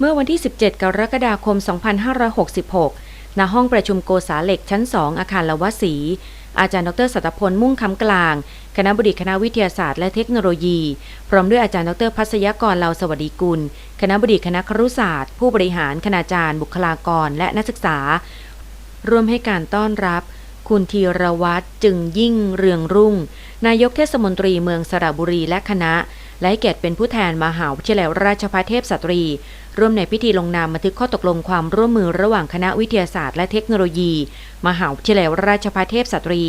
เมื่อวันที่ 17 กรกฎาคม 2566 ณ ห้องประชุมโกษาเหล็กชั้น 2 อาคารละวศรีอาจารย์ดรสัตพลมุ่งคำกลาง คณะบดีคณะวิทยาศาสตร์และเทคโนโลยี พร้อมด้วยอาจารย์ดรพัศยกรเลาสวัสดีกุล คณะบดีคณะครุศาสตร์ ผู้บริหาร คณาจารย์ บุคลากร และนักศึกษา ร่วมให้การต้อนรับ คุณธีรวัตรจึงยิ่งเรืองรุ่ง นายกเทศมนตรีเมืองสระบุรีและคณะ และให้เกียรติเป็นผู้แทนมหาวิทยาลัยราชภัฏเทพสตรี ร่วมในพิธีลงนามบันทึกข้อตกลงความร่วมมือระหว่างคณะวิทยาศาสตร์และเทคโนโลยี มหาวิทยาลัยราชภัฏเทพสตรี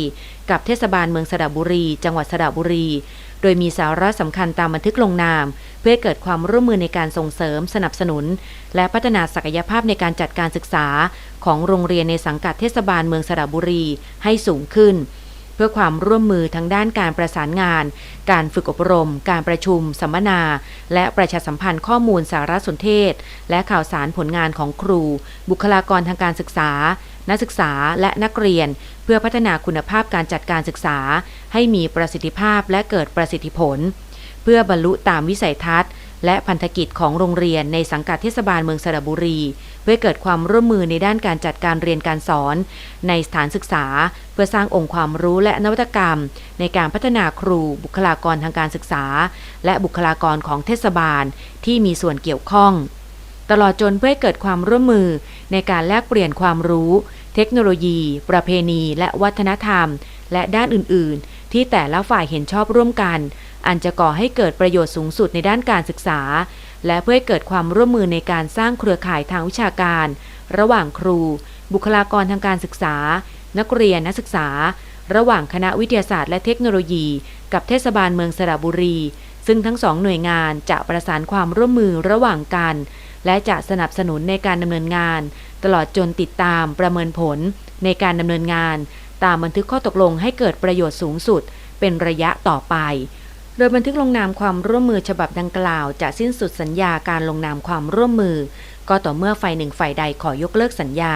กับเทศบาลเมืองสระบุรี จังหวัดสระบุรี โดยมีสาระสำคัญตามบันทึกลงนาม เพื่อเกิดความร่วมมือในการส่งเสริม สนับสนุน และพัฒนาศักยภาพในการจัดการศึกษา ของโรงเรียนในสังกัดเทศบาลเมืองสระบุรี ให้สูงขึ้น พื่อความร่วมมือทั้งด้านการประสานงาน การฝึกอบรม การประชุม สัมมนา และประชาสัมพันธ์ข้อมูลสารสนเทศ และข่าวสารผลงานของครู บุคลากรทางการศึกษา นักศึกษาและนักเรียน เพื่อพัฒนาคุณภาพการจัดการศึกษา ให้มีประสิทธิภาพและเกิดประสิทธิผล เพื่อบรรลุตามวิสัยทัศน์ และพันธกิจของโรงเรียนในสังกัดเทศบาลเมืองสระบุรี เพื่อเกิดความร่วมมือในด้านการจัดการเรียนการสอน ในสถานศึกษา เพื่อสร้างองค์ความรู้และนวัตกรรม ในการพัฒนาครูบุคลากรทางการศึกษา และบุคลากรของเทศบาลที่มีส่วนเกี่ยวข้อง ตลอดจนเพื่อให้เกิดความร่วมมือในการแลกเปลี่ยนความรู้ เทคโนโลยี ประเพณี และวัฒนธรรม และด้านอื่นๆ ที่แต่ละฝ่ายเห็นชอบร่วมกัน อันจะก่อให้เกิดประโยชน์สูงสุดในด้านการศึกษา และเพื่อให้เกิดความร่วมมือในการสร้างเครือข่ายทางวิชาการ ระหว่างครู บุคลากรทางการศึกษา นักเรียนนักศึกษา ระหว่างคณะวิทยาศาสตร์และเทคโนโลยี กับเทศบาลเมืองสระบุรี ซึ่งทั้งสองหน่วยงานจะประสานความร่วมมือระหว่างกัน และจะสนับสนุนในการดำเนินงาน ตลอดจนติดตามประเมินผลในการดำเนินงาน ตามบันทึกข้อตกลงให้เกิดประโยชน์สูงสุด เป็นระยะต่อไป โดยบันทึกลงนามความร่วมมือฉบับดังกล่าว จะสิ้นสุดสัญญาการลงนามความร่วมมือ ก็ต่อเมื่อฝ่ายหนึ่งฝ่ายใดขอยกเลิกสัญญา